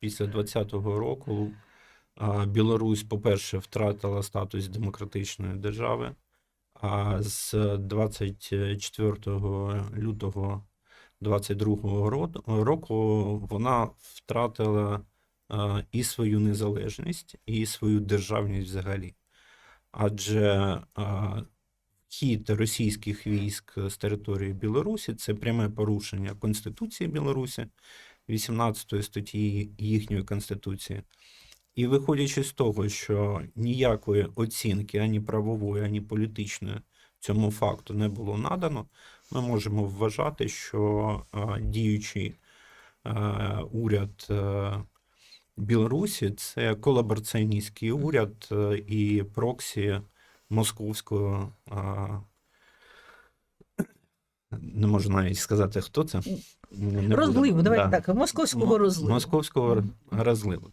після 20-го року Білорусь, по-перше, втратила статус демократичної держави, а з 24 лютого 22 року вона втратила і свою незалежність, і свою державність взагалі. Адже вхід російських військ з території Білорусі це пряме порушення Конституції Білорусі, 18 статті їхньої Конституції. І виходячи з того, що ніякої оцінки ані правової, ані політичної цьому факту не було надано, ми можемо вважати, що а, діючий а, уряд е, Білорусі це колабораціоністський уряд е, і проксі московського. Не можу навіть сказати, хто це. Не. Розливу, давайте Да. так, московського Мо- розливу. Московського розливу розливу.